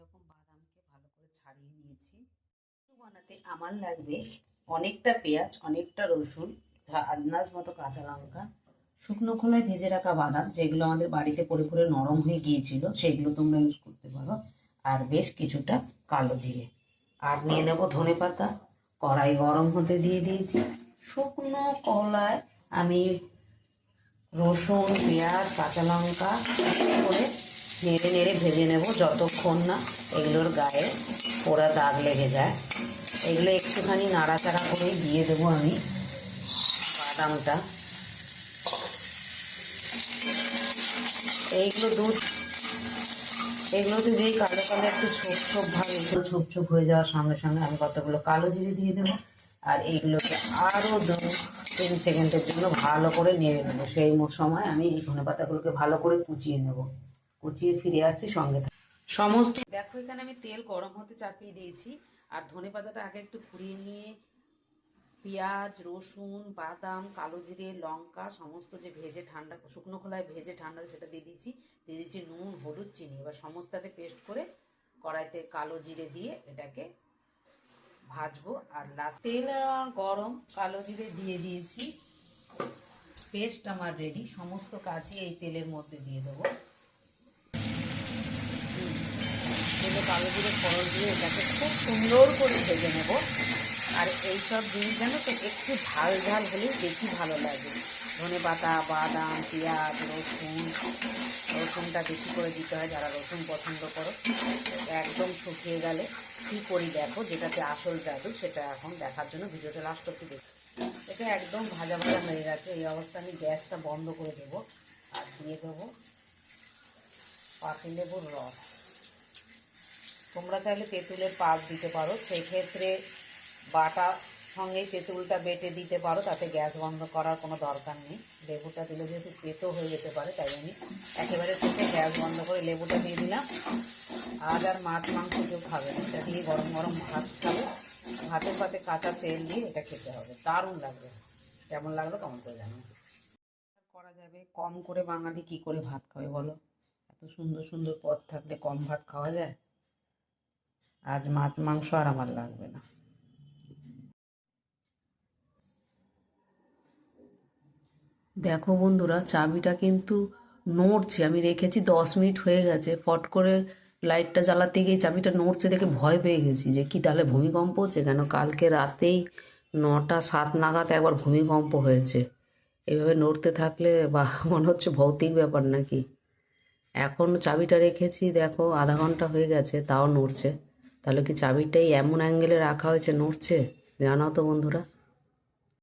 রকম বাদামকে ভালো করে ছাড়িয়ে নিয়েছি। বানাতে আমার লাগবে অনেকটা পেঁয়াজ, অনেকটা রসুন আন্দাজ মতো কাঁচা লঙ্কা, শুকনো খোলায় ভেজে রাখা বাদাম, যেগুলো আমাদের বাড়িতে পরে পরে নরম হয়ে গিয়েছিল, সেগুলো তোমরা ইউজ করতে পারো। আর বেশ কিছুটা কালো জিরে। আর নিয়ে নেব ধনে পাতা, কড়াই গরম হতে দিয়ে দিয়েছি। শুকনো কলায় আমি রসুন, পেঁয়াজ, কাঁচা লঙ্কা করে নেড়ে নেড়ে ভেজে নেব যতক্ষণ না এগুলোর গায়ে পোড়া দাগ লেগে যায়। এগুলো একটুখানি নাড়াচাড়া করে দিয়ে দেবো আমি বাদামটা। এইগুলো দুধ এগুলোতে যেই কালো কালো একটু ছোপ ছোপ ভাব এগুলো ছোপ ছোপ হয়ে যাওয়ার সঙ্গে সঙ্গে আমি কতগুলো কালো জিরে দিয়ে দেবো আর এইগুলোকে আরও দু তিন সেকেন্ডের জন্য ভালো করে নেড়ে নেব। সেই সময় আমি এই ধনে পাতাগুলোকে ভালো করে কুচিয়ে নেব। কুচিয়ে ফিরে আসছি সঙ্গে সমস্ত দেখো এখানে আমি তেল গরম হতে চাপিয়ে দিয়েছি। আর ধনে পাতাটা আগে একটু ঘুরিয়ে নিয়ে পেঁয়াজ রসুন বাদাম কালো জিরে লঙ্কা সমস্ত যে ভেজে ঠান্ডা শুকনো খোলায় ভেজে ঠান্ডা সেটা দিয়ে দিচ্ছি দিয়ে দিচ্ছি নুন হলুদ চিনি। এবার সমস্তটাকে পেস্ট করে কড়াইতে কালো জিরে দিয়ে এটাকে ভাজবো। আর লাস্ট তেল আর গরম কালো জিরে দিয়ে দিয়েছি। পেস্ট আমার রেডি সমস্ত কাজই এই তেলের মধ্যে দিয়ে দেবো। কালো জিরে ফোড়ন দিয়ে এটাকে খুব সুন্দর করে ভেজে নেব। আর এইসব জিনিস যেন তো একটু ঝাল ঝাল হলেই বেশি ভালো লাগে। ধনে পাতা, বাদাম, পেঁয়াজ, রসুন, রসুনটা বেশি করে দিতে হয় যারা রসুন পছন্দ করো। একদম শুকিয়ে গেলে কী করি দেখো, যেটাতে আসল জাদু সেটা এখন দেখার জন্য ভিডিওটা লাস্ট অব্দি দেখি। এটা একদম ভাজা ভাজা হয়ে গেছে। এই অবস্থা আমি গ্যাসটা বন্ধ করে দেবো। আর দিয়ে দেবো পাতি লেবুর রস। তোমরা চাইলে তেঁতুলের পাক দিতে পারো। সেক্ষেত্রে বাটা সঙ্গেই তেঁতুলটা বেটে দিতে পারো, তাতে গ্যাস বন্ধ করার কোনো দরকার নেই। লেবুটা দিলে যেহেতু তেতো হয়ে যেতে পারে, তাই আমি একেবারে থেকে গ্যাস বন্ধ করে লেবুটা দিয়ে দিলাম। আজ আর মাছ মাংস কেউ খাবে না, এটা দিয়ে গরম গরম ভাত খাবে। ভাতের সাথে কাঁচা তেল দিয়ে এটা খেতে হবে। দারুণ লাগবে। কেমন লাগল কেমন করে জানো করা যাবে কম করে বাঙালি কি করে ভাত খাবে বলো? এত সুন্দর সুন্দর পদ থাকলে কম ভাত খাওয়া যায়? আজ মাছ, মাংস আর আমার লাগবে না। দেখো বন্ধুরা, চাবিটা কিন্তু নড়ছে, আমি রেখেছি, দশ মিনিট হয়ে গেছে। ফট করে লাইটটা জ্বালাতে গিয়ে চাবিটা নড়ছে দেখে ভয় পেয়ে গেছি যে কি তাহলে ভূমিকম্প হচ্ছে কেন? কালকে রাতেই নটা সাত নাগাদ একবার ভূমিকম্প হয়েছে। এভাবে নড়তে থাকলে বা মনে হচ্ছে ভৌতিক ব্যাপার নাকি? এখন চাবিটা রেখেছি, দেখো, আধা ঘণ্টা হয়ে গেছে, তাও নড়ছে। তাহলে কি চাবিটাই এমন অ্যাঙ্গেলে রাখা হয়েছে নড়ছে? জানাও তো বন্ধুরা।